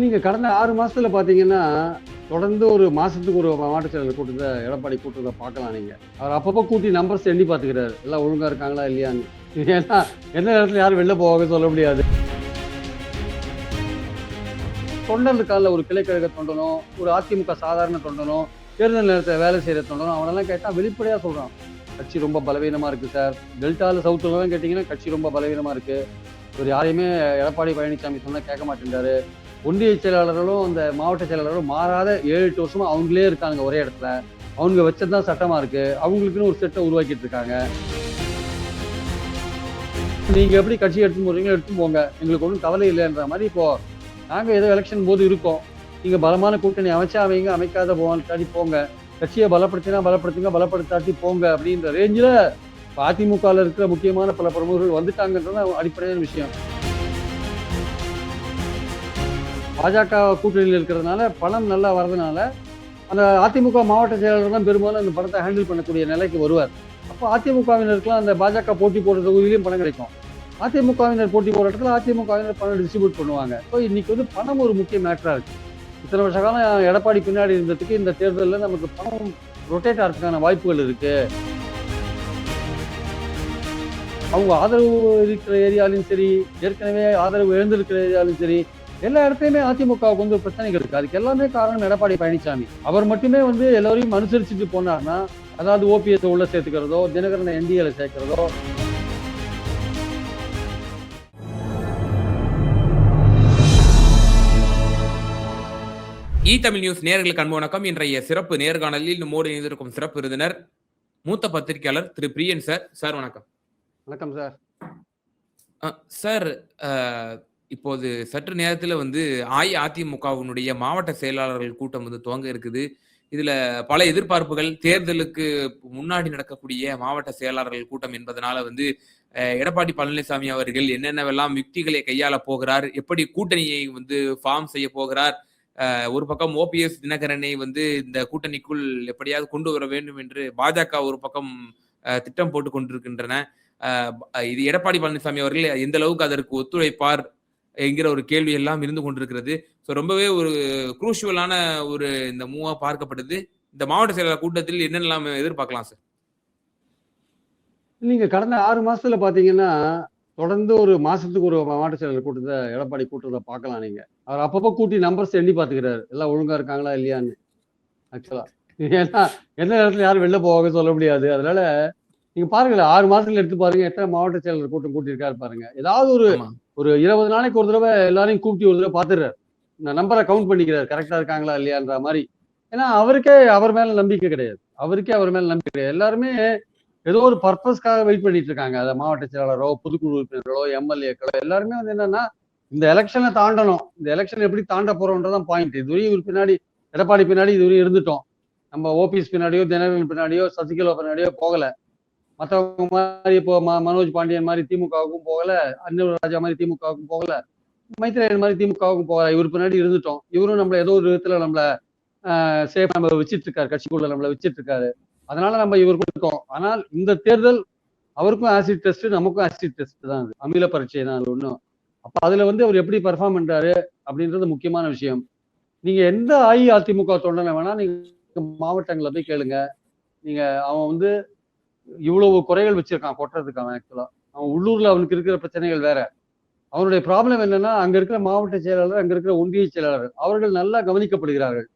நீங்க கடந்த ஆறு மாசத்துல பாத்தீங்கன்னா தொடர்ந்து ஒரு மாசத்துக்கு ஒரு மாவட்ட செயலர் கூட்டத்தை எடப்பாடி கூட்டத்தை பார்க்கலாம் நீங்க. அவர் அப்பப்போ கூட்டி நம்பர்ஸ் எண்ணி பாத்துக்கிறாரு எல்லாம் ஒழுங்கா இருக்காங்களா இல்லையான்னு. ஏன்னா எந்த நேரத்துல யாரும் வெளில போவாங்க சொல்ல முடியாது. தொண்டர் கால ஒரு கிளைக்கழக தொண்டனோ ஒரு அதிமுக சாதாரண தொண்டனோ தேர்தல் நேரத்தில் வேலை செய்கிற தொண்டனோ அவனெல்லாம் கேட்டால் வெளிப்படையாக சொல்கிறான் கட்சி ரொம்ப பலவீனமாக இருக்குது சார். டெல்டாவில் சவுத்துலலாம் கேட்டிங்கன்னா கட்சி ரொம்ப பலவீனமாக இருக்குது இவர் யாரையுமே எடப்பாடி பழனிசாமி சொன்னால் கேட்க மாட்டேன்றாரு. ஒன்றிய செயலாளர்களும் அந்த மாவட்ட செயலாளரும் மாறாத ஏழு எட்டு வருஷமா அவங்களே இருக்காங்க ஒரே இடத்துல. அவங்க வச்சதுதான் சட்டமா இருக்கு. அவங்களுக்குன்னு ஒரு செட்டை உருவாக்கிட்டு இருக்காங்க. நீங்க எப்படி கட்சி எடுத்து போறீங்களோ எடுத்து போங்க. எங்களுக்கு ஒன்றும் கவலை இல்லைன்ற மாதிரி இப்போ நாங்க ஏதோ எலெக்ஷன் போது இருக்கோம். நீங்க பலமான கூட்டணி அமைச்சா அமைங்க அமைக்காத போவான்னு போங்க. கட்சியை பலப்படுத்தினா பலப்படுத்துங்க பலப்படுத்தாட்டி போங்க அப்படின்ற ரேஞ்சில் அதிமுகவில் இருக்கிற முக்கியமான பல பிரமுகர்கள் வந்துட்டாங்கன்றது அடிப்படையான விஷயம். பாஜக கூட்டணியில் இருக்கிறதுனால பணம் நல்லா வர்றதுனால அந்த அதிமுக மாவட்ட செயலாளர் தான் பெரும்பாலும் அந்த பணத்தை ஹேண்டில் பண்ணக்கூடிய நிலைக்கு வருவார். அப்போ அதிமுகவினருக்குலாம் அந்த பாஜக போட்டி போடுற தொகுதியிலையும் பணம் கிடைக்கும். அதிமுகவினர் போட்டி போடுற இடத்துல அதிமுகவினர் பணம் டிஸ்ட்ரிபியூட் பண்ணுவாங்க. ஸோ இன்னைக்கு வந்து பணம் ஒரு முக்கிய மேட்டராக இருக்குது இத்தனை வருஷ காலம் எடப்பாடி பின்னாடி இருந்ததுக்கு இந்த தேர்தலில் நமக்கு பணம் ரொட்டேட் ஆகிறதுக்கான வாய்ப்புகள் இருக்குது அவங்க ஆதரவு இருக்கிற ஏரியாலையும் சரி ஏற்கனவே ஆதரவு எழுந்திருக்கிற ஏரியாலையும் சரி எல்லா இடத்துலையுமே அதிமுகவுக்கு வந்து பிரச்சனைகள் இருக்கு. அதுக்கு எல்லாமே காரணம் எடப்பாடி பழனிசாமி. அவர் மட்டுமே வந்து எல்லாரையும் அனுசரிச்சுட்டு போனார்னா அதாவது ஓபிஎஸ் உள்ள சேர்த்துக்கிறதோ தினகரனை என்டிஏல சேர்க்கிறதோ. இ தமிழ் நியூஸ் நேர்களுக்கு அன்பு வணக்கம். இன்றைய சிறப்பு நேர்காணலில் நம்மோடு இணைந்திருக்கும் சிறப்பு விருந்தினர் மூத்த பத்திரிகையாளர் திரு பிரியன் சார். சார் வணக்கம். வணக்கம் சார். சார் இப்போது சற்று நேரத்தில் வந்து அஇஅதிமுகவினுடைய மாவட்ட செயலாளர்கள் கூட்டம் வந்து துவங்க இருக்குது. இதுல பல எதிர்பார்ப்புகள் தேர்தலுக்கு முன்னாடி நடக்கக்கூடிய மாவட்ட செயலாளர்கள் கூட்டம் என்பதனால வந்து எடப்பாடி பழனிசாமி அவர்கள் என்னென்னவெல்லாம் யுக்திகளை கையாள போகிறார் எப்படி கூட்டணியை வந்து ஃபார்ம் செய்ய போகிறார் ஒரு பக்கம் ஓபிஎஸ் தினகரனை வந்து இந்த கூட்டணிக்குள் எப்படியாவது கொண்டு வர வேண்டும் என்று பாஜக ஒரு பக்கம் திட்டம் போட்டு கொண்டிருக்கின்றன. இது எடப்பாடி பழனிசாமி அவர்கள் எந்த அளவுக்கு அதற்கு ஒத்துழைப்பார் என்கிற ஒரு கேள்வி எல்லாம் இருந்து கொண்டிருக்கிறது. ஸோ ரொம்பவே ஒரு குரூஷுவலான ஒரு இந்த மூவா பார்க்கப்படுது இந்த மாவட்ட செயலாளர் கூட்டத்தில் என்னென்னலாம் எதிர்பார்க்கலாம் சார் நீங்க கடந்த ஆறு மாசத்துல பாத்தீங்கன்னா தொடர்ந்து ஒரு மாசத்துக்கு ஒரு மாவட்ட செயலாளர் கூட்டத்தை எடப்பாடி கூட்டத்தை பார்க்கலாம் நீங்க. அவர் அப்பப்போ கூட்டி நம்பர்ஸ் எண்ணி பாத்துக்கிறாரு. எல்லாம் ஒழுங்கா இருக்காங்களா இல்லையான்னு ஆக்சுவலா ஏன்னா எந்த நேரத்துல யாரும் வெளில போவாங்க சொல்ல முடியாது. அதனால நீங்க பாருங்களேன் ஆறு மாசத்துல எடுத்து பாருங்க எத்தனை மாவட்ட செயலர் கூட்டம் கூட்டியிருக்காரு பாருங்க. ஏதாவது ஒரு. ஒரு இருபது நாளைக்கு ஒரு தடவை எல்லாரையும் கூப்பிட்டு ஒரு தடவை பாத்துறாரு இந்த நம்பரை கவுண்ட் பண்ணிக்கிறாரு. கரெக்டா இருக்காங்களா இல்லையான்ற மாதிரி. ஏன்னா அவருக்கே அவர் மேல நம்பிக்கை கிடையாது. அவருக்கே அவர் மேல நம்பிக்கை கிடையாது. எல்லாருமே ஏதோ ஒரு பர்பஸ்க்காக வெயிட் பண்ணிட்டு இருக்காங்க. அதை மாவட்ட செயலாளரோ பொதுக்குழு உறுப்பினர்களோ எம்எல்ஏக்களோ எல்லாருமே வந்து என்னன்னா இந்த எலெக்ஷனை தாண்டணும். இந்த எலெக்ஷன் எப்படி தாண்ட போறோன்றதான் பாயிண்ட் இதுவரையும் இவர் பின்னாடி எடப்பாடி பின்னாடி இதுவரையும் இருந்துட்டோம். நம்ம ஓபிஎஸ் பின்னாடியோ தினகரன் பின்னாடியோ சசிகலா பின்னாடியோ போகல. மற்றவங்க மாதிரி இப்போ ம- மனோஜ் பாண்டியன் மாதிரி திமுகவுக்கும் போகல அன்னூர் ராஜா மாதிரி திமுகவுக்கும் போகல மைத்ரேயன் மாதிரி திமுகவுக்கும் போகல. இவர் பின்னாடி இருந்துட்டோம். இவரும் நம்மள ஏதோ ஒரு விதத்துல நம்மள சேஃப் நம்ம வச்சிட்டு இருக்காரு கட்சிக்குள்ள நம்மள வச்சிட்டு இருக்காரு அதனால நம்ம இவருக்கு இருக்கோம். ஆனால் இந்த தேர்தல் அவருக்கும் ஆசிட் டெஸ்ட் நமக்கும் ஆசிட் டெஸ்ட் தான் அது. அமில பரீட்சை தான் அது ஒன்றும் அப்ப அதுல வந்து அவர் எப்படி பெர்ஃபார்ம் பண்றாரு அப்படின்றது முக்கியமான விஷயம். நீங்க எந்த அஇஅதிமுக தொண்டனை வேணா நீங்க மாவட்டங்களை போய் கேளுங்க. நீங்க அவன் வந்து இவ்வளவு குறைகள் வச்சிருக்கான் கொட்டுறதுக்கு அவன் ஆக்சுவலா அவன் உள்ளூர்ல அவனுக்கு இருக்கிற பிரச்சனைகள் வேற. அவனுடைய ப்ராப்ளம் என்னன்னா அங்க இருக்கிற மாவட்ட செயலாளர் அங்க இருக்கிற ஒன்றிய செயலாளர் அவர்கள் நல்லா கவனிக்கப்படுகிறார்கள்.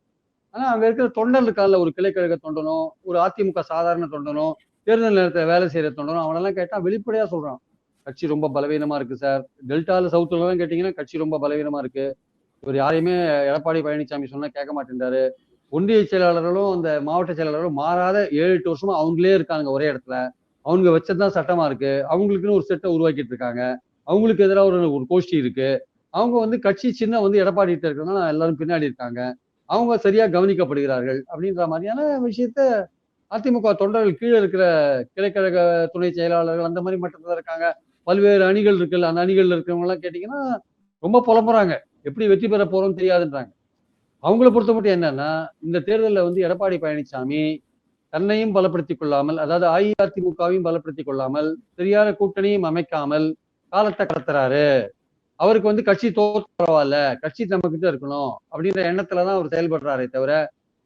ஆனா அங்க இருக்கிற தொண்டர் தொண்டர்களுக்கால ஒரு கிளைக்கழக தொண்டனோ ஒரு அதிமுக சாதாரண தொண்டனோ தேர்தல் நேரத்தில் வேலை செய்யற தொண்டனோ அவனெல்லாம் கேட்டா வெளிப்படையா சொல்றான். கட்சி ரொம்ப பலவீனமா இருக்கு சார் டெல்டால சவுத்துலலாம் கேட்டீங்கன்னா கட்சி ரொம்ப பலவீனமா இருக்கு. இவர் யாரையுமே எடப்பாடி பழனிசாமி சொன்னா கேட்க மாட்டேன்றாரு. ஒன்றிய செயலாளர்களும் அந்த மாவட்ட செயலாளர்களும் மாறாத ஏழு எட்டு வருஷமா அவங்களே இருக்காங்க ஒரே இடத்துல. அவங்க வச்சதுதான் சட்டமா இருக்கு. அவங்களுக்குன்னு ஒரு செட்டை உருவாக்கிட்டு இருக்காங்க. அவங்களுக்கு எதிராக ஒரு ஒரு கோஷ்டி இருக்கு. அவங்க வந்து கட்சி சின்ன வந்து எடப்பாடிட்டு இருக்கிறதுனால எல்லாரும் பின்னாடி இருக்காங்க. அவங்க சரியா கவனிக்கப்படுகிறார்கள் அப்படின்ற மாதிரியான விஷயத்த அதிமுக தொண்டர்கள் கீழே இருக்கிற கிளைக்கழக துணை செயலாளர்கள் அந்த மாதிரி மட்டத்தில் இருக்காங்க. பல்வேறு அணிகள் இருக்குல்ல அந்த அணிகள் இருக்கிறவங்க எல்லாம் கேட்டீங்கன்னா ரொம்ப புலம்புறாங்க. எப்படி வெற்றி பெற போறோம்னு தெரியாதுன்றாங்க. அவங்கள பொறுத்த மட்டும் என்னன்னா இந்த தேர்தலில் வந்து எடப்பாடி பழனிசாமி தன்னையும் பலப்படுத்திக் கொள்ளாமல் அதாவது அஇஅதிமுகவையும் பலப்படுத்திக் கொள்ளாமல் சரியான கூட்டணியும் அமைக்காமல் காலத்தை கடத்துறாரு. அவருக்கு வந்து கட்சி தோற்று பரவாயில்ல கட்சி நம்ம கிட்ட இருக்கணும் அப்படின்ற எண்ணத்துல தான் அவர் செயல்படுறாரே தவிர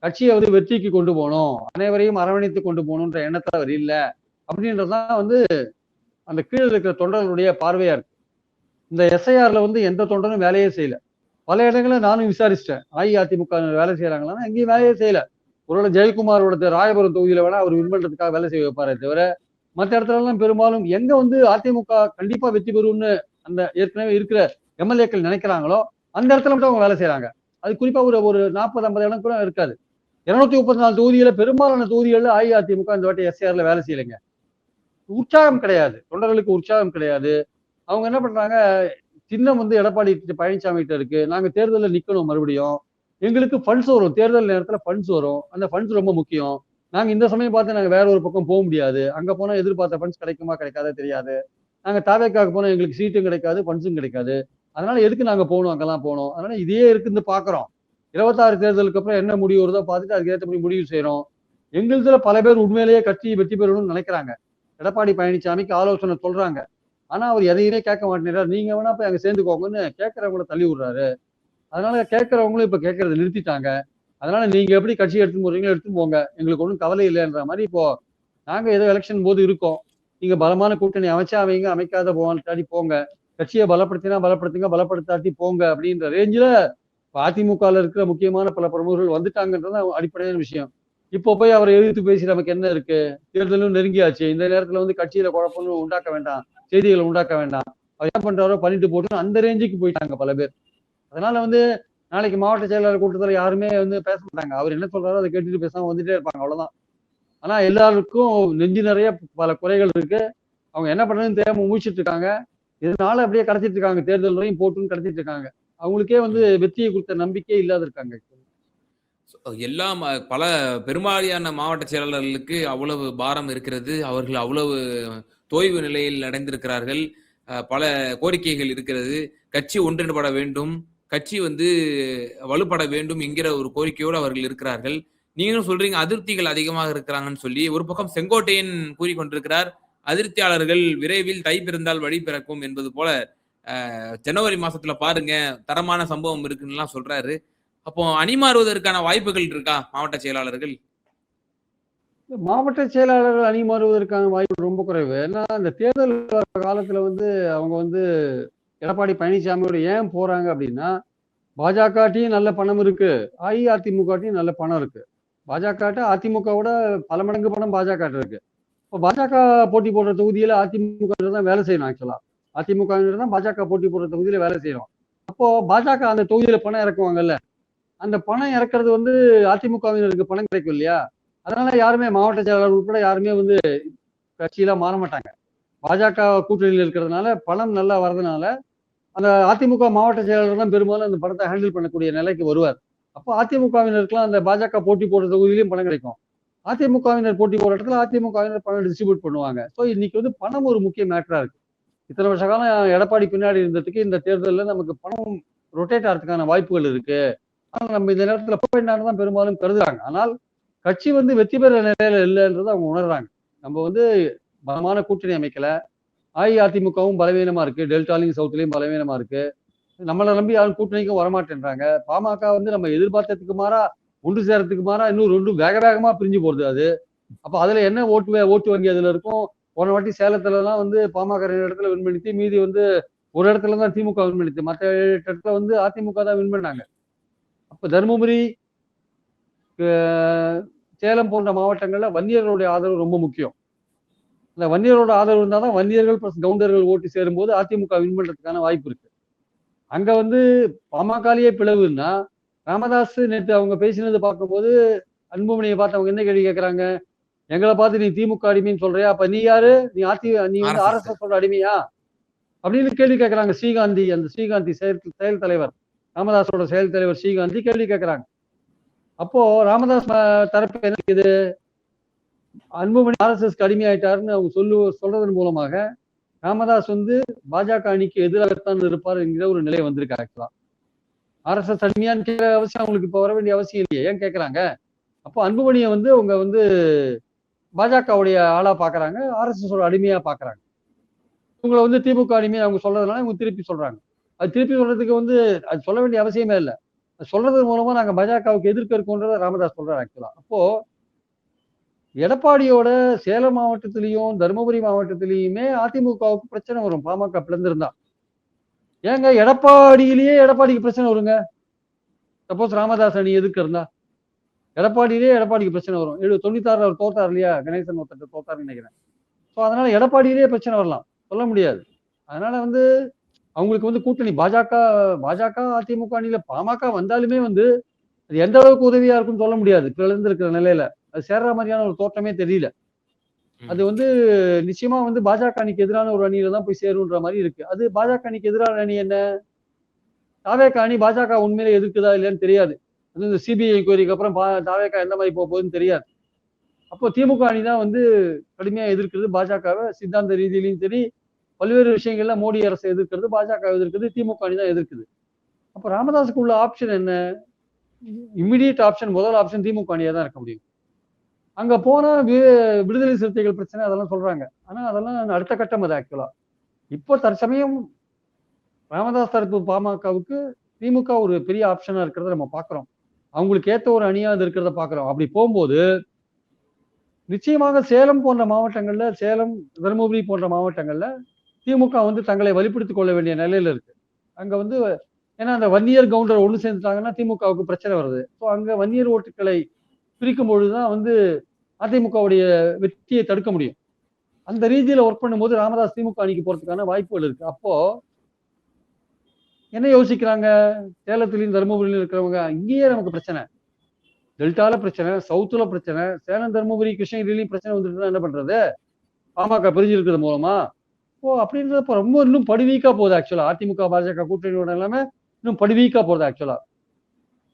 கட்சியை வந்து வெற்றிக்கு கொண்டு போகணும் அனைவரையும் அரவணைத்து கொண்டு போகணுன்ற எண்ணத்துல அவர் இல்ல அப்படின்றதுதான் வந்து அந்த கீழே இருக்கிற தொண்டர்களுடைய பார்வையா இருக்கு. இந்த எஸ்ஐஆர்ல வந்து எந்த தொண்டரும் வேலையே செய்யல. பல இடங்களில் நானும் விசாரிச்சிட்டேன். அஇஅதிமுக வேலை செய்யறாங்களான்னா எங்கேயும் வேலையே செய்யல. ஒருவேளை ஜெயக்குமாரோட ராயபுரம் தொகுதியில வேணா அவர் வின் பண்றதுக்காக வேலை செய்ய வைப்பாரே தவிர மற்ற இடத்துல எல்லாம் பெரும்பாலும் எங்க வந்து அதிமுக கண்டிப்பா வெற்றி பெறும்னு அந்த ஏற்கனவே இருக்கிற எம்எல்ஏக்கள் நினைக்கிறாங்களோ அந்த இடத்துல மட்டும் அவங்க வேலை செய்யறாங்க அது குறிப்பா ஒரு ஒரு நாற்பது ஐம்பது இடம் கூட இருக்காது. இருநூத்தி முப்பத்தி நாலு தொகுதியில பெரும்பாலான தொகுதிகளில் அஇஅதிமுக இந்த வாட்டி எஸ்ஆர்ல வேலை செய்யலைங்க. உற்சாகம் கிடையாது. தொண்டர்களுக்கு உற்சாகம் கிடையாது. அவங்க என்ன பண்றாங்க சின்னம் வந்து எடப்பாடி பழனிசாமி கிட்ட இருக்கு. நாங்க தேர்தலில் நிக்கணும் மறுபடியும். எங்களுக்கு ஃபண்ட்ஸ் வரும். தேர்தல் நேரத்துல ஃபண்ட்ஸ் வரும். அந்த ஃபண்ட்ஸ் ரொம்ப முக்கியம். நாங்க இந்த சமயம் பார்த்து நாங்க வேற ஒரு பக்கம் போக முடியாது. அங்க போனா எதிர்பார்த்த ஃபண்ட்ஸ் கிடைக்குமா கிடைக்காதா தெரியாது. நாங்க தாவேக்காக போனா எங்களுக்கு சீட்டும் கிடைக்காது ஃபண்ட்ஸும் கிடைக்காது. அதனால எதுக்கு நாங்க போகணும் அங்கெல்லாம் போகணும்? அதனால இதே இருக்குன்னு பாக்குறோம். இருபத்தாறு தேர்தலுக்கு அப்புறம் என்ன முடிவு வருதோ பார்த்துட்டு அதுக்கு ஏற்றபடி முடிவு செய்யறோம் எங்களுதுல பல பேர் உண்மையிலேயே கட்சி வெற்றி பெறணும்னு நினைக்கிறாங்க. எடப்பாடி பழனிசாமிக்கு ஆலோசனை சொல்றாங்க. ஆனா அவர் எதையுமே கேட்க மாட்டேங்கிறார். நீங்க வேணா போய் அங்க சேர்ந்துக்கோங்கன்னு கேட்கறவங்கள தள்ளி விடுறாரு. அதனால கேட்கறவங்களும் இப்ப கேட்கறத நிறுத்திட்டாங்க. அதனால நீங்க எப்படி கட்சி எடுத்து போறீங்களோ எடுத்து போங்க. எங்களுக்கு ஒன்றும் கவலை இல்லைன்ற மாதிரி இப்போ நாங்க ஏதோ எலெக்ஷன் போது இருக்கோம். நீங்க பலமான கூட்டணி அமைச்சா அவங்க அமைக்காத போவான்னு போங்க. கட்சியை பலப்படுத்தினா பலப்படுத்துங்க பலப்படுத்தாட்டி போங்க அப்படின்ற ரேஞ்சில் அதிமுகவில் இருக்கிற முக்கியமான பல பிரமுகர்கள் வந்துட்டாங்கன்றது அடிப்படையான விஷயம். இப்போ போய் அவரை எதிர்த்து பேசி நமக்கு என்ன இருக்கு? தேர்தலும் நெருங்கியாச்சு. இந்த நேரத்துல வந்து கட்சியில குழப்பம் உண்டாக்க வேண்டாம். செய்திகளை உண்டாக்க வேண்டாம். அவர் என்ன பண்றாரோ பண்ணிட்டு போட்டு அந்த ரேஞ்சுக்கு போயிட்டாங்க பல பேர். அதனால வந்து நாளைக்கு மாவட்ட செயலாளர் கூட்டத்தில் யாருமே வந்து பேச மாட்டாங்க. அவர் என்ன சொல்றாரோ அதை கேட்டுட்டு பேசாம வந்துட்டே இருப்பாங்க. அவ்வளவுதான். ஆனா எல்லாருக்கும் நெஞ்சு நிறைய பல குறைகள் இருக்கு. அவங்க என்ன பண்றதுன்னு தெரியாம மூச்சிட்டு இருக்காங்க. இதனால அப்படியே கடத்திட்டு இருக்காங்க. தேர்தல் வரையும் போட்டுன்னு கடத்திட்டு இருக்காங்க. அவங்களுக்கே வந்து வெற்றியை கொடுத்த நம்பிக்கையே இல்லாத இருக்காங்க. எல்லா பல பெரும்பாலான மாவட்ட செயலாளர்களுக்கு அவ்வளவு பாரம் இருக்கிறது. அவர்கள் அவ்வளவு தோய்வு நிலையில் அடைந்திருக்கிறார்கள் பல கோரிக்கைகள் இருக்கிறது. கட்சி ஒன்றிணைப்பட வேண்டும். கட்சி வந்து வலுப்பட வேண்டும் என்கிற ஒரு கோரிக்கையோடு அவர்கள் இருக்கிறார்கள். நீங்களும் சொல்றீங்க அதிருப்திகள் அதிகமாக இருக்கிறாங்கன்னு சொல்லி ஒரு பக்கம் செங்கோட்டையன் கூறிக்கொண்டிருக்கிறார். அதிருப்தியாளர்கள் விரைவில் தை பிறந்தால் வழி பிறக்கும் என்பது போல ஜனவரி மாசத்துல பாருங்க தரமான சம்பவம் இருக்குன்னு சொல்றாரு. அப்போ அணி மாறுவதற்கான வாய்ப்புகள் இருக்கா மாவட்ட செயலாளர்கள்? மாவட்ட செயலாளர்கள் அணி மாறுவதற்கான வாய்ப்பு ரொம்ப குறைவு. ஏன்னா இந்த தேர்தல் காலத்துல வந்து அவங்க வந்து எடப்பாடி பழனிசாமியோட ஏன் போறாங்க அப்படின்னா பாஜகட்டையும் நல்ல பணம் இருக்கு. அஇஅதிமுகட்டையும் நல்ல பணம் இருக்கு. பாஜக அதிமுகவோட பல மடங்கு பணம் பாஜக இருக்கு. இப்போ பாஜக போட்டி போடுற தொகுதியில அதிமுக தான் வேலை செய்யணும் ஆக்சுவலா அதிமுக தான் பாஜக போட்டி போடுற தொகுதியில வேலை செய்யணும். அப்போ பாஜக அந்த தொகுதியில பணம் இறக்குவாங்கல்ல. அந்த பணம் இறக்குறது வந்து அதிமுகவினருக்கு பணம் கிடைக்கும் இல்லையா? அதனால யாருமே மாவட்ட செயலாளர் உட்பட யாருமே வந்து கட்சியில மாற மாட்டாங்க. பாஜக கூட்டணியில் இருக்கிறதுனால பணம் நல்லா வர்றதுனால அந்த அதிமுக மாவட்ட செயலாளர் தான் பெரும்பாலும் அந்த பணத்தை ஹேண்டில் பண்ணக்கூடிய நிலைக்கு வருவார். அப்போ அதிமுகவினருக்குலாம் அந்த பாஜக போட்டி போடுற தொகுதியிலையும் பணம் கிடைக்கும். அதிமுகவினர் போட்டி போடுற இடத்துல அதிமுகவினர் பணம் டிஸ்ட்ரிபியூட் பண்ணுவாங்க. ஸோ இன்னைக்கு வந்து பணம் ஒரு முக்கிய மேட்டரா இருக்கு. இத்தனை வருஷ காலம் எடப்பாடி பின்னாடி இருந்ததுக்கு இந்த தேர்தலில் நமக்கு பணம் ரொட்டேட் ஆகிறதுக்கான வாய்ப்புகள் இருக்கு. ஆனால் நம்ம இந்த நேரத்தில் போக தான் பெரும்பாலும் கருதுறாங்க. ஆனால் கட்சி வந்து வெற்றி பெற நிலையில இல்லைன்றதை அவங்க உணர்றாங்க. நம்ம வந்து பலமான கூட்டணி அமைக்கல. அஇஅதிமுகவும் பலவீனமா இருக்கு. டெல்டாலையும் சவுத்துலையும் பலவீனமா இருக்கு. நம்மளை நம்பி யாரும் கூட்டணிக்கும் வரமாட்டேன்றாங்க. பாமக வந்து நம்ம எதிர்பார்த்ததுக்கு மாறா ஒன்று சேரத்துக்கு மாறா இன்னும் ரெண்டும் வேக வேகமா பிரிஞ்சு போறது அது. அப்ப அதுல என்ன ஓட்டு ஓட்டு வங்கி அதுல இருக்கும்? போன வாட்டி சேலத்துல எல்லாம் வந்து பாமக ரெண்டு இடத்துல வின் பண்ணித்து மீதி வந்து ஒரு இடத்துல தான் திமுக வின் பண்ணித்து மற்ற இடத்துல வந்து அதிமுக தான் வின் பண்ணாங்க. அப்ப தருமபுரி சேலம் போன்ற மாவட்டங்கள்ல வன்னியர்களுடைய ஆதரவு ரொம்ப முக்கியம். இந்த வன்னியரோட ஆதரவு இருந்தால் தான் வன்னியர்கள் பிளஸ் கவுண்டர்கள் ஓட்டு சேரும்போது அதிமுக வின் பண்றதுக்கான வாய்ப்பு இருக்கு. அங்க வந்து பாமகலேயே பிளவுன்னா ராமதாஸ் நேற்று அவங்க பேசினது பார்க்கும்போது அன்புமணியை பார்த்து அவங்க என்ன கேள்வி கேட்கறாங்க எங்களை பார்த்து நீ திமுக அடிமைன்னு சொல்றியா? அப்ப நீ யாரு? நீ அதி நீ வந்து ஆர் எஸ் எஸ். அடிமையா? அப்படின்னு கேள்வி கேட்கறாங்க ஸ்ரீகாந்தி. அந்த ஸ்ரீகாந்தி செயல் செயல் தலைவர். ராமதாஸோட செயல் தலைவர் ஸ்ரீகாந்தி கேள்வி கேட்கறாங்க அப்போ ராமதாஸ் தரப்பு என்ன இது அன்புமணி ஆர்எஸ்எஸ் கடுமையாயிட்டாருன்னு அவங்க சொல்லு சொல்றதன் மூலமாக ராமதாஸ் வந்து பாஜக அணிக்கு எதிராகத்தான் இருப்பார் என்கிற ஒரு நிலை வந்திருக்கு ஆக்சுவலா ஆர்எஸ்எஸ் அடிமையான்னு கேட்கிற அவசியம் அவங்களுக்கு இப்போ வர வேண்டிய அவசியம் இல்லையே. ஏன் கேட்கறாங்க அப்போ அன்புமணியை வந்து அவங்க வந்து பாஜகவுடைய ஆளா பாக்குறாங்க ஆர்எஸ்எஸோட அடிமையா பாக்குறாங்க. இவங்களை வந்து திமுக அடிமையை அவங்க சொல்றதுனால இவங்க திருப்பி சொல்றாங்க. அது திருப்பி சொல்றதுக்கு வந்து அது சொல்ல வேண்டிய அவசியமே இல்லை. சொல்றது மூலமா நாங்க பாஜகவுக்கு எதிர்க்க இருக்கோன்றத ராமதாஸ் சொல்றாரு ஆக்சுவலா அப்போ எடப்பாடியோட சேலம் மாவட்டத்திலையும் தருமபுரி மாவட்டத்திலையுமே அதிமுகவுக்கு பிரச்சனை வரும். பாமக பிளந்திருந்தா. ஏங்க எடப்பாடியிலேயே எடப்பாடிக்கு பிரச்சனை வருங்க? சப்போஸ் ராமதாஸ் அணி எதுக்கு இருந்தா? எடப்பாடியிலேயே எடப்பாடிக்கு பிரச்சனை வரும். எழு தொண்ணூத்தாறுல அவர் தோத்தார் இல்லையா? கணேசன் ஒருத்தர் தோத்தாருன்னு நினைக்கிறேன். ஸோ அதனால எடப்பாடியிலேயே பிரச்சனை வரலாம். சொல்ல முடியாது. அதனால வந்து அவங்களுக்கு வந்து கூட்டணி பாஜக பாஜக அதிமுக அணியில பாமக வந்தாலுமே வந்து அது எந்த அளவுக்கு உதவியா இருக்கும்னு சொல்ல முடியாது. இப்ப இருக்கிற நிலையில அது சேர்ற மாதிரியான ஒரு தோற்றமே தெரியல. அது வந்து நிச்சயமா வந்து பாஜக அணிக்கு எதிரான ஒரு அணியில தான் போய் சேருன்ற மாதிரி இருக்கு. அது பாஜக அணிக்கு எதிரான அணி என்ன? தாவேக அணி பாஜக உண்மையிலே எதிர்க்குதா இல்லையான்னு தெரியாது. அது இந்த சிபிஐ என்கொயரிக்கு அப்புறம் பா- தாவேகா எந்த மாதிரி போக போகுதுன்னு தெரியாது. அப்போ திமுக அணி தான் வந்து கடுமையா எதிர்க்கிறது. பாஜகவை சித்தாந்த ரீதியிலையும் சரி பல்வேறு விஷயங்கள்ல மோடி அரசு எதிர்க்கிறது பாஜக எதிர்க்கிறது திமுக அணி தான் எதிர்க்குது. அப்போ ராமதாஸுக்கு உள்ள ஆப்ஷன் என்ன? இம்மிடியட் ஆப்ஷன் முதல் ஆப்ஷன் திமுக அணியா தான் இருக்க முடியும். அங்க போனா வி- விடுதலை சிறுத்தைகள் பிரச்சனை அதெல்லாம் சொல்றாங்க. ஆனா அதெல்லாம் அடுத்த கட்டம் அது ஆக்சுவலா இப்போ தற்சமயம் ராமதாஸ் தரப்பு பாமகவுக்கு திமுக ஒரு பெரிய ஆப்ஷனா இருக்கிறத நம்ம பாக்குறோம். அவங்களுக்கு ஏத்த ஒரு அணியா அது இருக்கிறத பாக்குறோம். அப்படி போகும்போது நிச்சயமாக சேலம் போன்ற மாவட்டங்கள்ல சேலம் தருமபுரி போன்ற மாவட்டங்கள்ல திமுக வந்து தங்களை வலிப்படுத்திக் கொள்ள வேண்டிய நிலையில இருக்கு. அங்க வந்து ஏன்னா அந்த வன்னியர் கவுண்டர் ஒன்று சேர்ந்துட்டாங்கன்னா திமுகவுக்கு பிரச்சனை வருது. ஸோ அங்க வன்னியர் ஓட்டுகளை பிரிக்கும் பொழுதுதான் வந்து அதிமுகவுடைய வெற்றியை தடுக்க முடியும். அந்த ரீதியில ஒர்க் பண்ணும்போது ராமதாஸ் திமுக அணிக்கு போறதுக்கான வாய்ப்புகள் இருக்கு. அப்போ என்ன யோசிக்கிறாங்க? சேலத்திலையும் தருமபுரியிலும் இருக்கிறவங்க இங்கேயே நமக்கு பிரச்சனை. டெல்டால பிரச்சனை சவுத்துல பிரச்சனை சேலம் தருமபுரி கிருஷ்ணகிரிலையும் பிரச்சனை வந்துட்டுனா என்ன பண்றது? பாமக பிரிஞ்சு இருக்கிறது மூலமா. ஓ அப்படின்றப்ப ரொம்ப இன்னும் படுவீக்கா போகுது ஆக்சுவலா அதிமுக பாஜக கூட்டணியோட எல்லாமே இன்னும் படுவீக்கா போகுது ஆக்சுவலா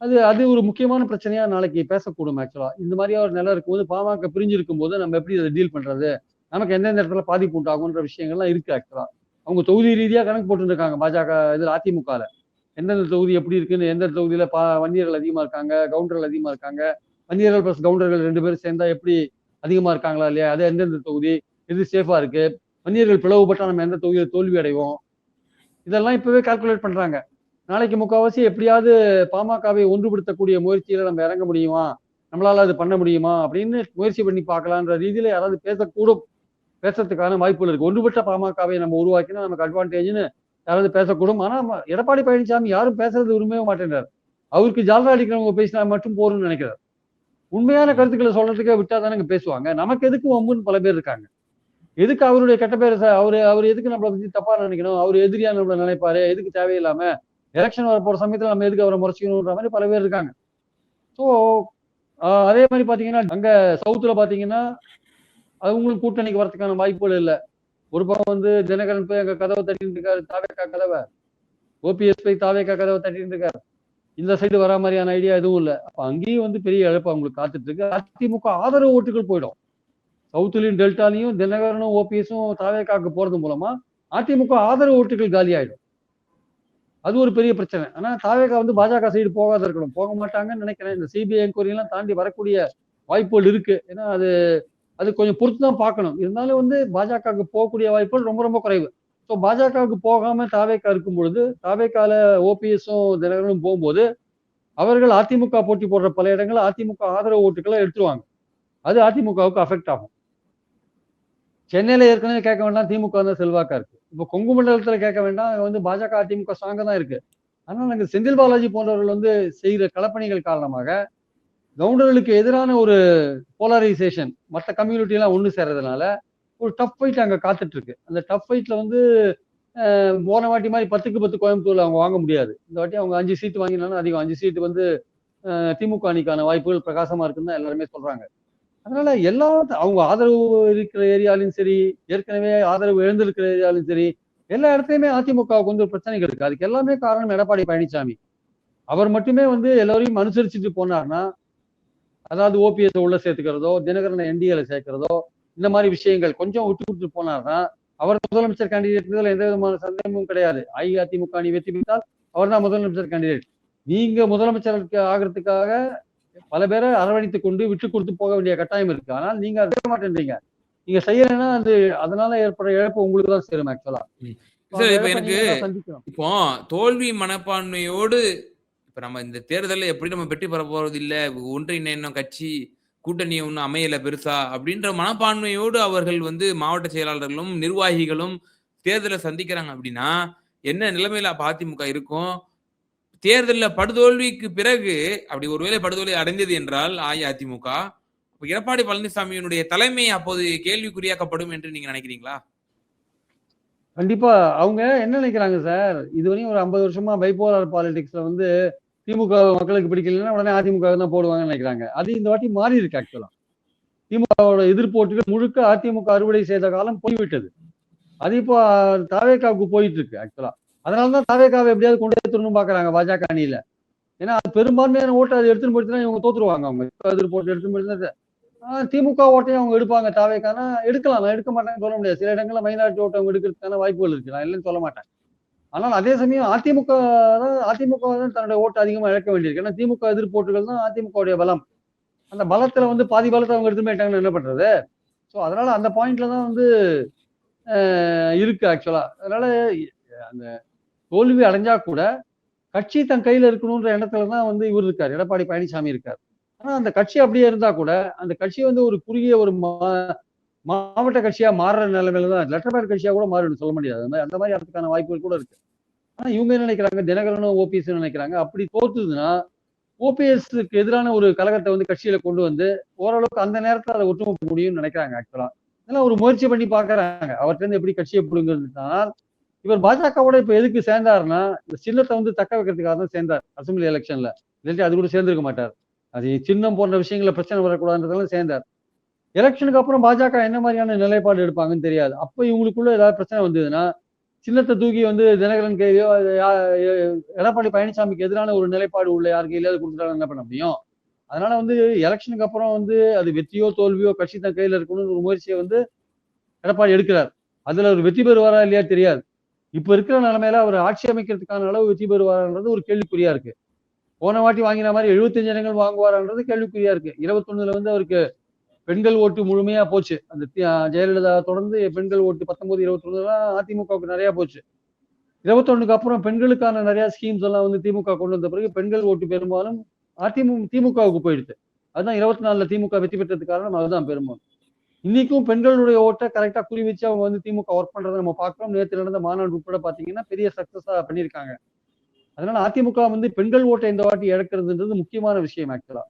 அது அது ஒரு முக்கியமான பிரச்சனையா நாளைக்கு பேசக்கூடும் ஆக்சுவலா இந்த மாதிரியா ஒரு நிலம் இருக்கும்போது பாமக பிரிஞ்சு இருக்கும்போது நம்ம எப்படி அதை டீல் பண்றது? நமக்கு எந்தெந்த இடத்துல பாதிப்பு உண்டாகுன்ற விஷயங்கள்லாம் இருக்கு ஆக்சுவலா அவங்க தொகுதி ரீதியா கணக்கு போட்டுருக்காங்க பாஜக இதில் அதிமுகல. எந்தெந்த தொகுதி எப்படி இருக்குன்னு எந்த தொகுதியில பா வன்னியர்கள் அதிகமா இருக்காங்க கவுண்டர்கள் அதிகமா இருக்காங்க வன்னியர்கள் பிளஸ் கவுண்டர்கள் ரெண்டு பேரும் சேர்ந்தா எப்படி அதிகமா இருக்காங்களா இல்லையா? அது எந்தெந்த தொகுதி எது சேஃபா இருக்கு? வன்னியர்கள் பிளவுபட்டா நம்ம எந்த தொகுதியில் தோல்வி அடைவோம் இதெல்லாம் இப்பவே கால்குலேட் பண்றாங்க. நாளைக்கு முக்கால்வாசி எப்படியாவது பாமகவை ஒன்றுபடுத்தக்கூடிய முயற்சியில நம்ம இறங்க முடியுமா? நம்மளால அது பண்ண முடியுமா? அப்படின்னு முயற்சி பண்ணி பார்க்கலான்ற ரீதியில யாராவது பேசக்கூடும். பேசுறதுக்கான வாய்ப்புகள் இருக்கு. ஒன்றுபட்ட பாமகவை நம்ம உருவாக்கினா நமக்கு அட்வான்டேஜ்னு யாராவது பேசக்கூடும். ஆனா எடப்பாடி பழனிசாமி யாரும் பேசுறது விரும்பவே மாட்டேன்றார். அவருக்கு ஜால்ரா அடிக்கிறவங்க பேசினா மட்டும் போறோம்னு நினைக்கிறார். உண்மையான கருத்துக்களை சொல்றதுக்கே விட்டா தானே பேசுவாங்க. நமக்கு எதுக்கு ஒம்புன்னு பல பேர் இருக்காங்க. எதுக்கு அவருடைய கெட்ட பேர் அவரு அவர் எதுக்கு நம்மளை பத்தி தப்பா நினைக்கணும்? அவர் எதிரியா நம்மள நினைப்பாரு? எதுக்கு தேவையில்லாம எலெக்ஷன் வர போற சமயத்துல நம்ம எதுக்கு அவரை முறைச்சிக்கணுன்ற மாதிரி பல பேர் இருக்காங்க. ஸோ அதே மாதிரி பாத்தீங்கன்னா அங்க சவுத்துல பாத்தீங்கன்னா உங்களுக்கு கூட்டணிக்கு வரதுக்கான வாய்ப்புகள் இல்லை. ஒரு பக்கம் வந்து தினகரன் போய் அங்க கதவை தட்டிட்டு இருக்காரு தாவேக்கா கதவை. ஓபிஎஸ் போய் தாவேக்கா கதவை தட்டிட்டு இருக்காரு. இந்த சைடு வரா மாதிரியான ஐடியா எதுவும் இல்லை. அப்ப அங்கேயும் வந்து பெரிய இழப்பு அவங்களுக்கு காத்துட்டு இருக்கு. அதிமுக ஆதரவு ஓட்டுகள் போயிடும். சவுத்துலையும் டெல்டாலையும் தினகரனும் ஓபிஎஸும் தாவேக்காக்கு போறது மூலமா அதிமுக ஆதரவு ஓட்டுகள் காலி ஆயிடும் அது ஒரு பெரிய பிரச்சனை. ஆனா தாவேகா வந்து பாஜக சைடு போகாத இருக்கணும். போக மாட்டாங்கன்னு நினைக்கிறேன். இந்த சிபிஐ என்கொயரியெல்லாம் தாண்டி வரக்கூடிய வாய்ப்புகள் இருக்கு. ஏன்னா அது அது கொஞ்சம் பொறுத்து தான் பார்க்கணும். இருந்தாலும் வந்து பாஜகவுக்கு போகக்கூடிய வாய்ப்புகள் ரொம்ப ரொம்ப குறைவு. ஸோ பாஜகவுக்கு போகாம தாவேக்கா இருக்கும் பொழுது தாவேக்கால ஓபிஎஸும் தினகரனும் போகும்போது அவர்கள் அதிமுக போட்டி போடுற பல இடங்களில் அதிமுக ஆதரவு ஓட்டுகளை எடுத்துருவாங்க. அது அதிமுகவுக்கு அஃபெக்ட் ஆகும். சென்னையில ஏற்கனவே கேட்க வேண்டாம். திமுக தான் செல்வாக்கா இருக்கு. இப்போ கொங்கு மண்டலத்துல கேட்க வேண்டாம். வந்து பாஜக அதிமுக ஸ்ட்ராங்கா தான் இருக்கு. ஆனால் நாங்கள் செந்தில் பாலாஜி போன்றவர்கள் வந்து செய்கிற களப்பணிகள் காரணமாக கவுண்டர்களுக்கு எதிரான ஒரு போலரைசேஷன் மற்ற கம்யூனிட்டிலாம் ஒன்று சேர்றதுனால ஒரு டஃப் ஃபைட் அங்கே காத்துட்டு இருக்கு அந்த டஃப் ஃபைட்ல வந்து போன வாட்டி மாதிரி பத்துக்கு பத்து கோயம்புத்தூர்ல அவங்க வாங்க முடியாது. இந்த வாட்டி அவங்க அஞ்சு சீட்டு வாங்கினாலும் அதிகம். அஞ்சு சீட்டு வந்து திமுக அணிக்கான வாய்ப்புகள் பிரகாசமா இருக்குன்னு தான் எல்லாருமே சொல்றாங்க. அதனால எல்லா அவங்க ஆதரவு இருக்கிற ஏரியாலையும் சரி ஏற்கனவே ஆதரவு எழுந்திருக்கிற ஏரியாலையும் சரி எல்லா இடத்துலையுமே அதிமுகவுக்கு வந்து பிரச்சனைகள் இருக்கு. அதுக்கு எல்லாமே காரணம் எடப்பாடி பழனிசாமி அவர் மட்டுமே வந்து எல்லாரையும் அனுசரிச்சுட்டு போனார்னா அதாவது ஓபிஎஸ் உள்ள சேர்த்துக்கிறதோ தினகரனை என்டிஏல சேர்க்கிறதோ இந்த மாதிரி விஷயங்கள் கொஞ்சம் விட்டு விட்டு போனார்னா அவர் முதலமைச்சர் கேண்டிடேட் எந்த விதமான சந்தேகமும் கிடையாது. அஇஅதிமுக அணி வெற்றி பெற்றால் அவர் தான் முதலமைச்சர் கேண்டிடேட் நீங்க முதலமைச்சருக்கு ஆகிறதுக்காக பல பேரை அரவணைத்துக் கொண்டு விட்டு கொடுத்து போக வேண்டிய கட்டாயம் இருக்கு. ஆனால் நீங்க அதை மாட்டேன்றீங்க. நீங்க செய்யலைன்னா அது அதனால ஏற்படுற இழப்பு உங்களுக்கு தான் சேரும் ஆக்சுவலா. சார் இப்ப எனக்கு இப்போ தோல்வி மனப்பான்மையோடு இப்ப நம்ம இந்த தேர்தல்ல எப்படி நம்ம வெற்றி பெற போறது இல்ல ஒன்றிணைந்த கட்சி கூட்டணி ஒன்றும் அமையல பெருசா? அப்படின்ற மனப்பான்மையோடு அவர்கள் வந்து மாவட்ட செயலாளர்களும் நிர்வாகிகளும் தேர்தலை சந்திக்கிறாங்க அப்படின்னா என்ன நிலைமையில அதிமுக இருக்கும்? தேர்தலில் படுதோல்விக்கு பிறகு அப்படி ஒருவேளை படுதோல்வி அடைந்தது என்றால் அஇஅதிமுக எடப்பாடி பழனிசாமியினுடைய தலைமை அப்போது கேள்விக்குறியாக்கப்படும் என்று நீங்க நினைக்கிறீங்களா? கண்டிப்பா. அவங்க என்ன நினைக்கிறாங்க சார்? இதுவரையும் ஒரு ஐம்பது வருஷமா பைபோலார் பாலிடிக்ஸ்ல வந்து திமுக மக்களுக்கு பிடிக்கலன்னா உடனே அதிமுக தான் போடுவாங்கன்னு நினைக்கிறாங்க. அது இந்த வாட்டி மாறி இருக்கு ஆக்சுவலா திமுகவோட எதிர்ப்போட்டுகள் முழுக்க அதிமுக அறுவடை செய்த காலம் போய்விட்டது. அது இப்போ தாவேக்காவுக்கு போயிட்டு இருக்கு ஆக்சுவலா அதனாலதான் தாவேக்காவை எப்படியாவது கொண்டு எடுத்துடணும் பாக்குறாங்க பாஜக அணியில. ஏன்னா அது பெரும்பான்மையான ஓட்டை அது எடுத்துன்னு போயிட்டுனா இவங்க தோத்துருவாங்க அவங்க. எதிர்ப்போட்டு எடுத்துன்னு போயிட்டு திமுக ஓட்டையும் அவங்க எடுப்பாங்க தாவேக்கானா எடுக்கலாம். நான் எடுக்க மாட்டேன்னு சொல்ல முடியாது. சில இடங்கள்ல மைனாரிட்டி ஓட்டை அவங்க எடுக்கிறதுக்கான வாய்ப்புகள் இருக்கு. நான் இல்லைன்னு சொல்ல மாட்டேன். ஆனால் அதே சமயம் அதிமுக தான் அதிமுக தான் தன்னுடைய ஓட்டு அதிகமா இழக்க வேண்டியிருக்கு. ஏன்னா திமுக எதிர்ப்போட்டுகள் தான் அதிமுகவுடைய பலம். அந்த பலத்துல வந்து பாதி பலத்தை அவங்க எடுத்து போயிட்டாங்கன்னு என்ன பண்றது? ஸோ அதனால அந்த பாயிண்ட்ல தான் வந்து இருக்கு ஆக்சுவலா அதனால அந்த தோல்வி அடைஞ்சா கூட கட்சி தன் கையில இருக்கணும்ன்ற எண்ணத்துல தான் வந்து இவர் இருக்கார். எடப்பாடி பழனிசாமி இருக்கார். ஆனா அந்த கட்சி அப்படியே இருந்தா கூட அந்த கட்சி வந்து ஒரு குறுகிய ஒரு மா- மாவட்ட கட்சியா மாறுற நிலைமையில தான் லெட்டர் பேட் கட்சியா கூட மாறிடும் சொல்ல முடியாது. அந்த மாதிரி அந்த மாதிரி அதுக்கான வாய்ப்புகள் கூட இருக்கு. ஆனா இவங்க என்ன நினைக்கிறாங்க? தினகரனும் ஓபிஎஸ் நினைக்கிறாங்க. அப்படி தோத்துதுன்னா ஓபிஎஸ்க்கு எதிரான ஒரு கழகத்தை வந்து கட்சியில கொண்டு வந்து ஓரளவுக்கு அந்த நேரத்துல அதை ஒற்றுமை முடியும்னு நினைக்கிறாங்க ஆக்சுவலா இதெல்லாம் ஒரு முயற்சி பண்ணி பாக்குறாங்க அவர்கிட்ட இருந்து எப்படி கட்சியை பிடுங்கிறதுனால் இவர் பாஜகவோட இப்ப எதுக்கு சேர்ந்தாருன்னா இந்த சின்னத்தை வந்து தக்க வைக்கிறதுக்காக தான் சேர்ந்தார் அசம்பிளி எலெக்ஷன்ல இல்லாட்டி அது கூட சேர்ந்திருக்க மாட்டார். அது சின்னம் போன்ற விஷயங்கள பிரச்சனை வரக்கூடாதுன்றதெல்லாம் சேர்ந்தார். எலெக்ஷனுக்கு அப்புறம் பாஜக என்ன மாதிரியான நிலைப்பாடு எடுப்பாங்கன்னு தெரியாது. அப்போ இவங்களுக்குள்ள ஏதாவது பிரச்சனை வந்ததுன்னா சின்னத்தை தூக்கி வந்து தினகரன் கையோ எடப்பாடி பழனிசாமிக்கு எதிரான ஒரு நிலைப்பாடு உள்ள யார் கையிலாவது கொடுத்துட்டாங்க என்ன பண்ண முடியும்? அதனால வந்து எலெக்ஷனுக்கு அப்புறம் வந்து அது வெற்றியோ தோல்வியோ கட்சி தான் கையில இருக்கணும்னு ஒரு முயற்சியை வந்து எடப்பாடி எடுக்கிறார். அதுல ஒரு வெற்றி பெறுவாரா இல்லையா தெரியாது. இப்ப இருக்கிற நிலைமையில அவர் ஆட்சி அமைக்கிறதுக்கான அளவு வெற்றி பெறுவாரான்றது ஒரு கேள்விக்குறியா இருக்கு. போன வாட்டி வாங்கின மாதிரி 75 இடங்கள் வாங்குவாரான்றது கேள்விக்குறியா இருக்கு. இருபத்தொன்னுல வந்து அவருக்கு பெண்கள் ஓட்டு முழுமையா போச்சு. அந்த ஜெயலலிதா தொடர்ந்து பெண்கள் ஓட்டு பத்தொன்பது இருபத்தொன்னுலாம் அதிமுகவுக்கு நிறைய போச்சு. இருபத்தொன்னுக்கு அப்புறம் பெண்களுக்கான நிறைய ஸ்கீம்ஸ் எல்லாம் வந்து திமுக கொண்டு வந்த பிறகு பெண்கள் ஓட்டு பெரும்பாலும் அதிமுக திமுகவுக்கு போயிடுது அதுதான் இருபத்தி நாலுல திமுக வெற்றி பெற்றதுக்கு காரணம் அதுதான் பெரும்பாலும். இன்னைக்கும் பெண்களுடைய ஓட்டை கரெக்டா குறி வச்சு அவங்க வந்து திமுக ஒர்க் பண்றதை நம்ம பார்க்கிறோம். நேற்று நடந்த மாநாடு உட்பட பாத்தீங்கன்னா பெரிய சக்சஸா பண்ணியிருக்காங்க. அதனால அதிமுக வந்து பெண்கள் ஓட்டை இந்த வாட்டி இழக்கிறதுன்றது முக்கியமான விஷயம் ஆக்சுவலா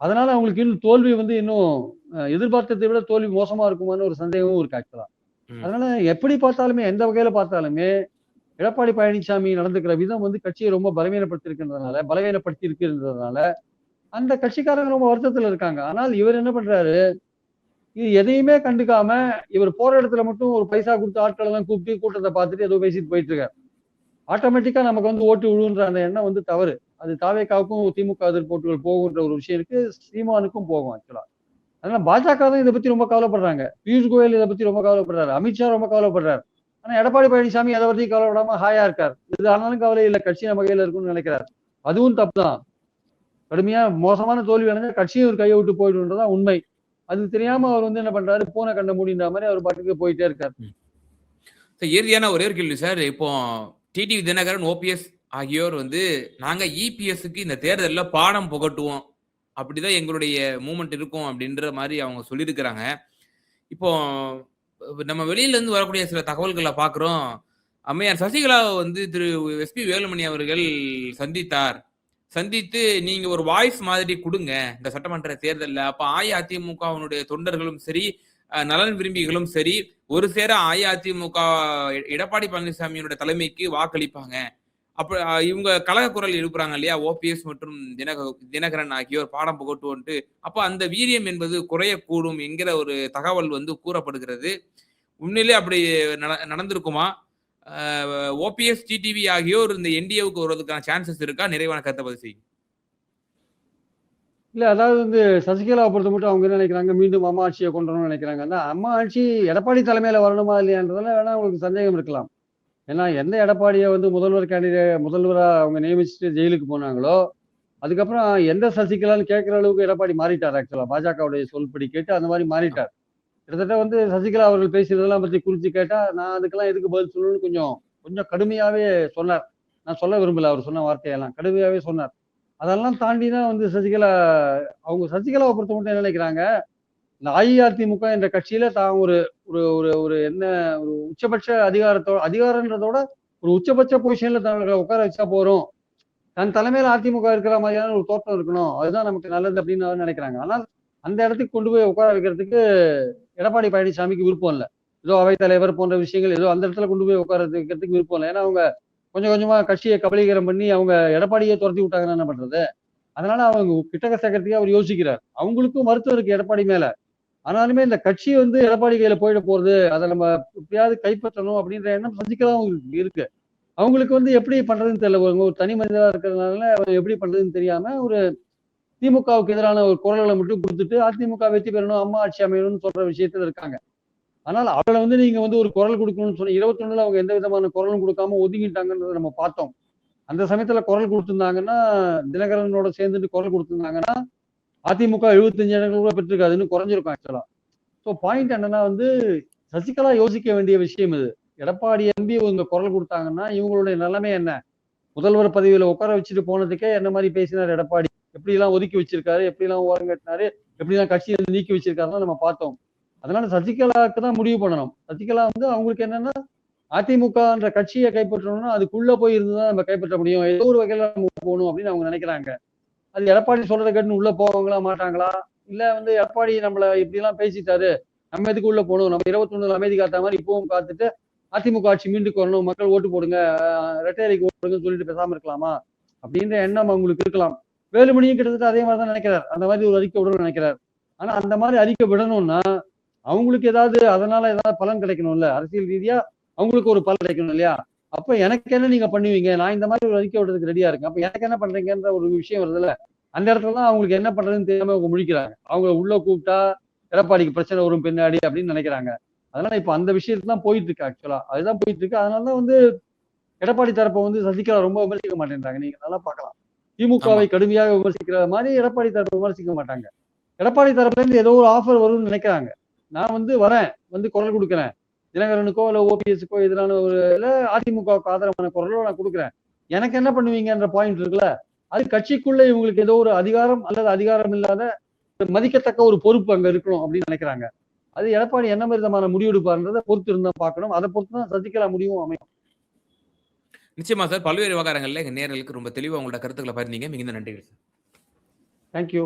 அதனால அவங்களுக்கு இன்னும் தோல்வி வந்து இன்னும் எதிர்பார்த்ததை விட தோல்வி மோசமா இருக்குமான்னு ஒரு சந்தேகமும் இருக்கு ஆக்சுவலா. அதனால எப்படி பார்த்தாலுமே எந்த வகையில பார்த்தாலுமே எடப்பாடி பழனிசாமி நடந்துக்கிற விதம் வந்து கட்சியை ரொம்ப பலவீனப்படுத்தி இருக்கின்றதுனால பலவீனப்படுத்தி இருக்கிறதுனால அந்த கட்சிக்காரங்க ரொம்ப வருத்தத்துல இருக்காங்க. ஆனால் இவர் என்ன பண்றாரு? இது எதையுமே கண்டுக்காம இவர் போற இடத்துல மட்டும் ஒரு பைசா கொடுத்து ஆட்கள் எல்லாம் கூப்பிட்டு கூட்டத்தை பார்த்துட்டு ஏதோ பேசிட்டு போயிட்டு இருக்காரு ஆட்டோமேட்டிக்கா நமக்கு வந்து ஓட்டு விழுன்ற அந்த எண்ணம் வந்து தவறு. அது தாவேக்காவுக்கும் திமுக எதிர்ப்போட்டுகள் போகுன்ற ஒரு விஷயம் இருக்கு. சீமானுக்கும் போகும் ஆக்சுவலா அதனால பாஜக தான் இதை பத்தி ரொம்ப கவலைப்படுறாங்க. பியூஷ் கோயல் இதை பத்தி ரொம்ப கவலைப்படுறாரு. அமித்ஷா ரொம்ப கவலைப்படுறாரு. ஆனா எடப்பாடி பழனிசாமி அதை பத்தி கவலைப்படாம ஹாயா இருக்கார். இது ஆனாலும் கவலை இல்லை. கட்சி நம்ம கையில இருக்கும்னு நினைக்கிறார். அதுவும் தப்பு தான். கடுமையா மோசமான தோல்வி அடைஞ்சா கட்சியும் ஒரு கையை விட்டு போயிடுன்றதான் உண்மை. அது தெரியாம அவர் வந்து என்ன பண்றாரு? பூனை கண்ட மூடின்ற மாதிரி அவர் பாட்டுக்கு போயிட்டே இருக்காரு. சார் இறுதியான ஒரே ஒரு கேள்வி சார். இப்போ டிடிவி தினகரன் ஓபிஎஸ் ஆகியோர் வந்து நாங்க இபிஎஸ்க்கு இந்த தேர்தலில் பாடம் புகட்டுவோம். அப்படிதான் எங்களுடைய மூமெண்ட் இருக்கும் அப்படின்ற மாதிரி அவங்க சொல்லியிருக்கிறாங்க. இப்போ நம்ம வெளியில இருந்து வரக்கூடிய சில தகவல்களை பார்க்குறோம். அம்மையார் சசிகலாவை வந்து திரு எஸ்பி வேலுமணி அவர்கள் சந்தித்தார். சந்தித்து நீங்க ஒரு வாய்ஸ் மாதிரி கொடுங்க. இந்த சட்டமன்ற தேர்தலில். அப்ப அஇஅதிமுகவினுடைய தொண்டர்களும் சரி நலன் விரும்பிகளும் சரி ஒரு சேர அஇஅதிமுக எடப்பாடி பழனிசாமியினுடைய தலைமைக்கு வாக்களிப்பாங்க. அப்ப இவங்க கழக குரல் எழுப்புறாங்க இல்லையா? ஓபிஎஸ் மற்றும் தினக தினகரன் ஆகியோர் பாடம் புகட்டுவோன்ட்டு. அப்ப அந்த வீரியம் என்பது குறையக்கூடும் என்கிற ஒரு தகவல் வந்து கூறப்படுகிறது. உண்மையிலே அப்படி நட- நடந்திருக்குமா? ஓபிஎஸ் டிடிவி ஆகியோர் இந்த என்டிஏவுக்கு வருவதற்கான சான்சஸ் இருக்கா? நிறைவான கருத்தை பதிவு செய்யும் இல்ல அதாவது வந்து சசிகலாவை பொறுத்த மட்டும் அவங்க என்ன நினைக்கிறாங்க? மீண்டும் அம்மா ஆட்சியை கொண்டு வரணும்னு நினைக்கிறாங்க. அந்த அம்மா ஆட்சி எடப்பாடி தலைமையில வரணுமா இல்லையான்றதுல வேணா உங்களுக்கு சந்தேகம் இருக்கலாம். ஏன்னா எந்த எடப்பாடியை வந்து முதல்வர் கேண்டிடேட் முதல்வரா அவங்க நியமிச்சுட்டு ஜெயிலுக்கு போனாங்களோ அதுக்கப்புறம் எந்த சசிகலான்னு கேட்கிற அளவுக்கு எடப்பாடி மாறிட்டார் ஆக்சுவலா பாஜகவுடைய சொல்படி கேட்டு அந்த மாதிரி மாறிட்டார். கிட்டத்தட்ட வந்து சசிகலா அவர்கள் பேசியதெல்லாம் பற்றி குறித்து கேட்டால் நான் அதுக்கெல்லாம் எதுக்கு பதில் சொல்லணும்னு கொஞ்சம் கொஞ்சம் கடுமையாகவே சொன்னார். நான் சொல்ல விரும்பல அவர் சொன்ன வார்த்தையெல்லாம். கடுமையாகவே சொன்னார். அதெல்லாம் தாண்டி தான் வந்து சசிகலா அவங்க சசிகலாவை பொறுத்த மட்டும் என்ன நினைக்கிறாங்க? இந்த அஇஅதிமுக என்ற கட்சியில தான் ஒரு ஒரு ஒரு ஒரு என்ன ஒரு உச்சபட்ச அதிகாரத்தோட அதிகாரன்றதோட ஒரு உச்சபட்ச பொசிஷன்ல தங்களை உட்கார வச்சா போறோம். தன் தலைமையில் அதிமுக இருக்கிற மாதிரியான ஒரு தோற்றம் இருக்கணும். அதுதான் நமக்கு நல்லது அப்படின்னு நினைக்கிறாங்க. ஆனால் அந்த இடத்துக்கு கொண்டு போய் உட்கார வைக்கிறதுக்கு எடப்பாடி பழனிசாமிக்கு விருப்பம் இல்லை. ஏதோ அவைத்தலைவர் போன்ற விஷயங்கள் ஏதோ அந்த இடத்துல கொண்டு போய் உட்கார வைக்கிறதுக்கு விருப்பம் இல்லை. ஏன்னா அவங்க கொஞ்சம் கொஞ்சமா கட்சியை கபலீகரம் பண்ணி அவங்க எடப்பாடியே துரத்தி விட்டாங்கன்னா என்ன பண்றது? அதனால அவங்க கிட்டக்க சேர்க்கறதுக்கே அவர் யோசிக்கிறார். அவங்களுக்கும் மருத்துவம் இருக்கு எடப்பாடி மேல. ஆனாலுமே இந்த கட்சி வந்து எடப்பாடி கையில போயிட போறது அதை நம்ம எப்படியாவது கைப்பற்றணும் அப்படின்ற எண்ணம் சந்திக்கதான் அவங்களுக்கு இருக்கு. அவங்களுக்கு வந்து எப்படி பண்றதுன்னு தெரியல. ஒரு தனி மனிதராக இருக்கிறதுனால எப்படி பண்றதுன்னு தெரியாம ஒரு திமுகவுக்கு எதிரான ஒரு குரல்களை மட்டும் கொடுத்துட்டு அதிமுக வெற்றி பெறணும் அம்மா ஆட்சி அமையணும்னு சொல்ற விஷயத்துல இருக்காங்க. ஆனால் அவளை வந்து நீங்க வந்து ஒரு குரல் கொடுக்கணும்னு சொன்ன இருபத்தொன்னுல அவங்க எந்த விதமான குரலும் கொடுக்காம ஒதுங்கிட்டாங்கன்றதை நம்ம பார்த்தோம். அந்த சமயத்துல குரல் கொடுத்திருந்தாங்கன்னா தினகரனோட சேர்ந்துட்டு குரல் கொடுத்திருந்தாங்கன்னா அதிமுக எழுபத்தஞ்சு இடங்கள் கூட பெற்றிருக்காதுன்னு குறைஞ்சிருக்கும் ஆக்சுவலா ஸோ பாயிண்ட் என்னன்னா வந்து சசிகலா யோசிக்க வேண்டிய விஷயம் இது. எடப்பாடி எம்பி இவங்க குரல் கொடுத்தாங்கன்னா இவங்களுடைய நிலைமை என்ன? முதல்வர் பதவியில உட்கார வச்சுட்டு போனதுக்கே என்ன மாதிரி பேசினார் எடப்பாடி? எப்படி எல்லாம் ஒதுக்கி வச்சிருக்காரு எப்படி எல்லாம் ஓரம் கட்டினாரு எப்படி எல்லாம் நீக்கி வச்சிருக்காருன்னு நம்ம பார்த்தோம். அதனால சசிகலாவுக்கு தான் முடிவு பண்ணணும். சசிகலா வந்து அவங்களுக்கு என்னன்னா அதிமுகன்ற கட்சியை கைப்பற்றணும்னா அதுக்குள்ள போய் இருந்துதான் நம்ம கைப்பற்ற முடியும். ஏதோ ஒரு வகையில நம்ம போகணும் அப்படின்னு அவங்க நினைக்கிறாங்க. அது எடப்பாடி சொல்றதை கேட்டு உள்ள போவாங்களா மாட்டாங்களா? இல்ல வந்து எடப்பாடி நம்மள இப்படி எல்லாம் பேசிட்டாரு. நம்ம எதுக்கு உள்ள போகணும்? நம்ம இருபத்தொன்னுல அமைதி காத்த மாதிரி இப்பவும் காத்துட்டு அதிமுக ஆட்சி மீண்டு வரணும். மக்கள் ஓட்டு போடுங்க ரெட்டையரைக்கு ஓட்டு போடுங்கன்னு சொல்லிட்டு பேசாம இருக்கலாமா? அப்படின்ற எண்ணம் அவங்களுக்கு இருக்கலாம். வேலுமணியும் கிட்டத்தட்ட அதே மாதிரி தான் நினைக்கிறார். அந்த மாதிரி ஒரு அறிக்கை விடணும்னு நினைக்கிறார். ஆனா அந்த மாதிரி அறிக்கை விடணும்னா அவங்களுக்கு ஏதாவது அதனால ஏதாவது பலன் கிடைக்கணும்ல? அரசியல் ரீதியா அவங்களுக்கு ஒரு பலன் கிடைக்கணும் இல்லையா? அப்ப எனக்கு என்ன நீங்க பண்ணுவீங்க? நான் இந்த மாதிரி ஒரு அறிக்கை விடுறதுக்கு ரெடியா இருக்கேன். அப்ப எனக்கு என்ன பண்றீங்கன்ற ஒரு விஷயம் வருதுல்ல? அந்த இடத்துல தான் அவங்களுக்கு என்ன பண்றதுன்னு தெரியாம அவங்க முழிக்கிறாங்க. அவங்க உள்ள கூப்பிட்டா எடப்பாடிக்கு பிரச்சனை வரும் பின்னாடி அப்படின்னு நினைக்கிறாங்க. அதனால இப்ப அந்த விஷயத்துல தான் போயிட்டு இருக்கு ஆக்சுவலா அதுதான் போயிட்டு இருக்கு. அதனாலதான் வந்து எடப்பாடி தரப்பை வந்து சசிகலா ரொம்ப விமர்சிக்க மாட்டேன்றாங்க. நீங்க நல்லா பார்க்கலாம். திமுகவை கடுமையாக விமர்சிக்கிற மாதிரி எடப்பாடி தரப்பை விமர்சிக்க மாட்டாங்க. எடப்பாடி தரப்புல இருந்து ஏதோ ஒரு ஆஃபர் வரும்னு நினைக்கிறாங்க. நான் வந்து வரேன் வந்து குரல் கொடுக்குறேன். தினகரனுக்கோ இல்ல ஓபிஎஸ்க்கோ எதிரான ஒரு இல்ல அதிமுகவுக்கு ஆதரவான குரலோ நான் கொடுக்குறேன். எனக்கு என்ன பண்ணுவீங்கன்ற பாயிண்ட் இருக்குல்ல? அது கட்சிக்குள்ள இவங்களுக்கு ஏதோ ஒரு அதிகாரம் அல்லது அதிகாரம் இல்லாத மதிக்கத்தக்க ஒரு பொறுப்பு அங்க இருக்கணும் அப்படின்னு நினைக்கிறாங்க. அது எடப்பாடி என்ன மாதிரி விதமான முடிவெடுப்பார்ன்றதை பொறுத்து இருந்தா பார்க்கணும். அதை பொறுத்து தான் சசிகலா முடிவும் அமையும். நிச்சயமா சார். பல்வேறு விவகாரங்களில் எங்கள் நேர்களுக்கு ரொம்ப தெளிவாக உங்களோட கருத்துக்களை பகிர்ந்தீங்க. மிகுந்த நன்றிகள் சார். தேங்க்யூ